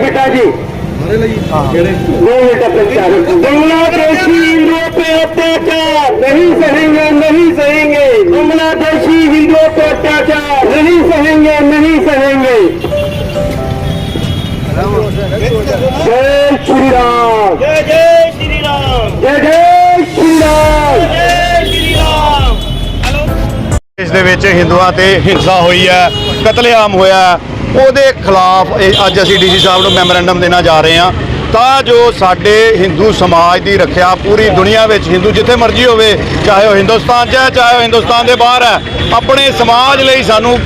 पिताजी दो मिनट प्रचार बांग्लादेशी हिंदुओं पे अत्याचार। नहीं सहेंगे नहीं सहेंगे। बांग्लादेशी हिंदुओं पे अत्याचार। नहीं सहेंगे नहीं सहेंगे। जय श्री राम। जय जय श्री राम। जय जय श्री राम। ਦੇਸ਼ ਦੇ ਵਿੱਚ ਹਿੰਦੂਆਂ ਤੇ ਹਿੰਸਾ ਹੋਈ ਹੈ, ਕਤਲੇਆਮ ਹੋਇਆ ਉਹਦੇ ਖਿਲਾਫ ਅੱਜ ਅਸੀਂ ਡੀਸੀ ਸਾਹਿਬ ਨੂੰ ਮੈਮੋਰੈਂਡਮ ਦੇਣਾ ਜਾ ਰਹੇ ਹਾਂ। ਤਾਂ ਜੋ ਸਾਡੇ ਹਿੰਦੂ ਸਮਾਜ ਦੀ ਰੱਖਿਆ ਪੂਰੀ ਦੁਨੀਆ ਵਿੱਚ ਹਿੰਦੂ ਜਿੱਥੇ ਮਰਜ਼ੀ ਹੋਵੇ, ਚਾਹੇ ਉਹ ਹਿੰਦੁਸਤਾਨ 'ਚ ਹੈ, ਚਾਹੇ ਉਹ ਹਿੰਦੁਸਤਾਨ ਦੇ ਬਾਹਰ ਹੈ, ਆਪਣੇ ਸਮਾਜ ਲਈ ਸਾਨੂੰ,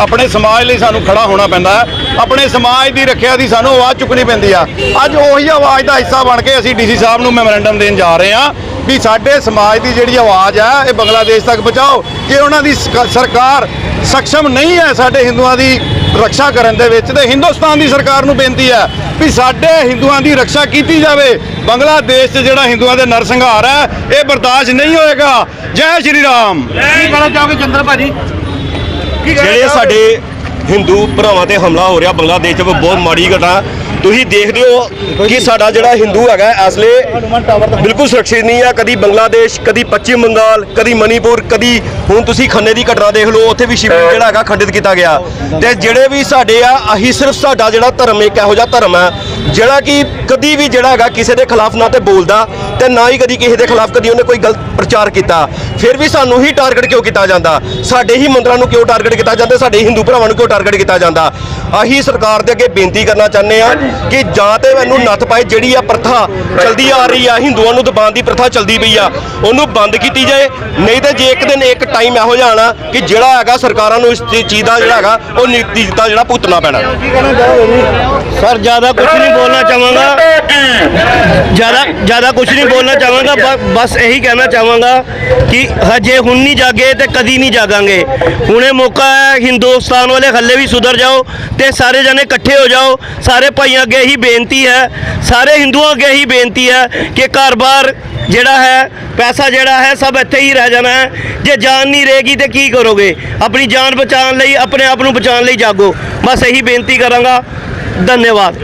ਆਪਣੇ ਸਮਾਜ ਲਈ ਸਾਨੂੰ ਖੜਾ ਹੋਣਾ ਪੈਂਦਾ ਹੈ। ਆਪਣੇ ਸਮਾਜ ਦੀ ਰੱਖਿਆ ਦੀ ਸਾਨੂੰ ਆਵਾਜ਼ ਚੁੱਕਣੀ ਪੈਂਦੀ ਆ। ਅੱਜ ਉਹੀ ਆਵਾਜ਼ ਦਾ ਹਿੱਸਾ ਬਣ ਕੇ ਅਸੀਂ ਡੀਸੀ ਸਾਹਿਬ ਨੂੰ ਮੈਮੋਰੈਂਡਮ ਦੇਣ ਜਾ ਰਹੇ ਹਾਂ। ਵੀ ਸਾਡੇ ਸਮਾਜ ਦੀ ਜਿਹੜੀ ਆਵਾਜ਼ ਹੈ ਇਹ ਬੰਗਲਾਦੇਸ਼ ਤੱਕ ਪਹੁੰਚਾਓ। ਜੇ ਉਹਨਾਂ ਦੀ ਸਰਕਾਰ ਸક્ષਮ ਨਹੀਂ ਹੈ ਸਾਡੇ ਹਿੰਦੂਆਂ ਦੀ ਰੱਖਿਆ ਕਰਨ ਦੇ ਵਿੱਚ ਤੇ ਹਿੰਦੁਸਤਾਨ ਦੀ ਸਰਕਾਰ ਨੂੰ ਬੇਨਤੀ ਹੈ ਵੀ ਸਾਡੇ ਹਿੰਦੂਆਂ ਦੀ ਰੱਖਿਆ ਕੀਤੀ ਜਾਵੇ। ਬੰਗਲਾਦੇਸ਼ 'ਚ ਜਿਹੜਾ ਹਿੰਦੂਆਂ ਦੇ ਨਰਸੰਹਾਰ ਹੈ ਇਹ ਬਰਦਾਸ਼ਤ ਨਹੀਂ ਹੋਏਗਾ। ਜੈ ਸ਼੍ਰੀ ਰਾਮ। ਕੀ ਕਹਿਣਾ ਚਾਹੋਗੇ ਚੰਦਰ ਭਾਜੀ? ਜਿਹੜੇ ਸਾਡੇ ਹਿੰਦੂ ਭਰਾਵਾਂ ਤੇ ਹਮਲਾ ਹੋ ਰਿਹਾ ਬੰਗਲਾਦੇਸ਼ 'ਚ ਬਹੁਤ ਮਾੜੀ ਘਟਨਾ ਤੁਸੀਂ ਦੇਖਦੇ ਹੋ ਕਿ ਸਾਡਾ ਜਿਹੜਾ ਹਿੰਦੂ ਹੈਗਾ ਅਸਲੇ ਬਿਲਕੁਲ ਸੁਰੱਖਿਅਤ ਨਹੀਂ ਆ ਕਦੀ ਬੰਗਲਾਦੇਸ਼, ਕਦੀ ਪੱਛਮ ਬੰਗਾਲ, ਕਦੀ ਮਨੀਪੁਰ, ਕਦੀ ਹੁਣ ਤੁਸੀਂ ਖੰਨੇ ਦੀ ਘਟਨਾ ਦੇਖ ਲਓ, ਉੱਥੇ ਵੀ ਸ਼ਿਵਲਿੰਗ ਜਿਹੜਾ ਹੈਗਾ ਖੰਡਿਤ ਕੀਤਾ ਗਿਆ। ਤੇ ਜਿਹੜੇ ਵੀ ਸਾਡੇ ਆ ਅਸੀਂ ਸਿਰਫ ਸਾਡਾ ਜਿਹੜਾ ਧਰਮ ਇੱਕ ਇਹੋ ਜਿਹਾ ਧਰਮ ਆ ਜਿਹੜਾ ਕਿ ਕਦੀ ਵੀ ਜਿਹੜਾ ਹੈਗਾ ਕਿਸੇ ਦੇ ਖਿਲਾਫ ਨਾ ਤੇ ਬੋਲਦਾ ਤੇ ਨਾ ਹੀ ਕਦੀ ਕਿਸੇ ਦੇ ਖਿਲਾਫ ਕਦੀ ਉਹਨੇ ਕੋਈ ਗਲਤ ਪ੍ਰਚਾਰ ਕੀਤਾ। ਫਿਰ ਵੀ ਸਾਨੂੰ ਹੀ ਟਾਰਗੇਟ ਕਿਉਂ ਕੀਤਾ ਜਾਂਦਾ? ਸਾਡੇ ਹੀ ਮੰਦਰਾਂ ਨੂੰ ਕਿਉਂ ਟਾਰਗੇਟ ਕੀਤਾ ਜਾਂਦਾ? ਸਾਡੇ ਹਿੰਦੂ ਭਰਾਵਾਂ ਨੂੰ ਕਿਉਂ ਟਾਰਗੇਟ ਕੀਤਾ ਜਾਂਦਾ? ਅਸੀਂ ਸਰਕਾਰ ਦੇ ਅੱਗੇ ਬੇਨਤੀ ਕਰਨਾ ਚਾਹੁੰਦੇ ਆ ਕਿ ਜਾਂ ਤੇ ਮੈਨੂੰ ਨੱਥ ਪਾਏ ਜਿਹੜੀ ਆ ਪ੍ਰਥਾ ਚਲਦੀ ਆ ਰਹੀ ਆ, ਹਿੰਦੂਆਂ ਨੂੰ ਦਬਾਉਣ ਦੀ ਪ੍ਰਥਾ ਚਲਦੀ ਪਈ ਆ, ਉਹਨੂੰ ਬੰਦ ਕੀਤੀ ਜਾਏ। ਨਹੀਂ ਤੇ ਜੇ ਇੱਕ ਦਿਨ ਇੱਕ ਟਾਈਮ ਇਹੋ ਜਿਹਾ ਕਿ ਜਿਹੜਾ ਹੈਗਾ ਸਰਕਾਰਾਂ ਨੂੰ ਇਸ ਚੀਜ਼ ਦਾ ਜਿਹੜਾ ਹੈਗਾ, ਉਹ ਨੀਤੀ ਦਾ ਜਿਹੜਾ ਭੁਗਤਣਾ ਪੈਣਾ। ਸਰ, ਜ਼ਿਆਦਾ ਕੁਝ ਨਹੀਂ ਬੋਲਣਾ ਚਾਹਾਂਗਾ। ਜ਼ਿਆਦਾ ਜ਼ਿਆਦਾ ਕੁਝ ਨਹੀਂ ਬੋਲਣਾ ਚਾਹਾਂਗਾ ਬਸ ਇਹੀ ਕਹਿਣਾ ਚਾਹਾਂਗਾ ਕਿ ਹਜੇ ਹੁਣ ਨਹੀਂ ਜਾਗੇ ਤੇ ਕਦੀ ਨਹੀਂ ਜਾਗਾਂਗੇ। ਹੁਣੇ ਮੌਕਾ ਹੈ, ਹਿੰਦੁਸਤਾਨ ਵਾਲੇ ਹੱਲੇ ਵੀ ਸੁਧਰ ਜਾਓ ਤੇ ਸਾਰੇ ਜਣੇ ਇਕੱਠੇ ਹੋ ਜਾਓ, ਸਾਰੇ ਭਾਈਆਂ ਅੱਗੇ ਹੀ ਬੇਨਤੀ ਹੈ, ਸਾਰੇ ਹਿੰਦੂਆਂ ਅੱਗੇ ਹੀ ਬੇਨਤੀ ਹੈ ਕਿ ਘਰ-ਬਾਰ ਜਿਹੜਾ ਹੈ, ਪੈਸਾ ਜਿਹੜਾ ਹੈ, ਸਭ ਇੱਥੇ ਹੀ ਰਹਿ ਜਾਣਾ ਹੈ। ਜੇ ਜਾਨ ਨਹੀਂ ਰਹੇਗੀ ਤੇ ਕੀ ਕਰੋਗੇ? ਆਪਣੀ ਜਾਨ ਬਚਾਉਣ ਲਈ, ਆਪਣੇ ਆਪ ਨੂੰ ਬਚਾਉਣ ਲਈ ਜਾਗੋ। ਬਸ ਇਹੀ ਬੇਨਤੀ ਕਰਾਂਗਾ। ਧੰਨਵਾਦ।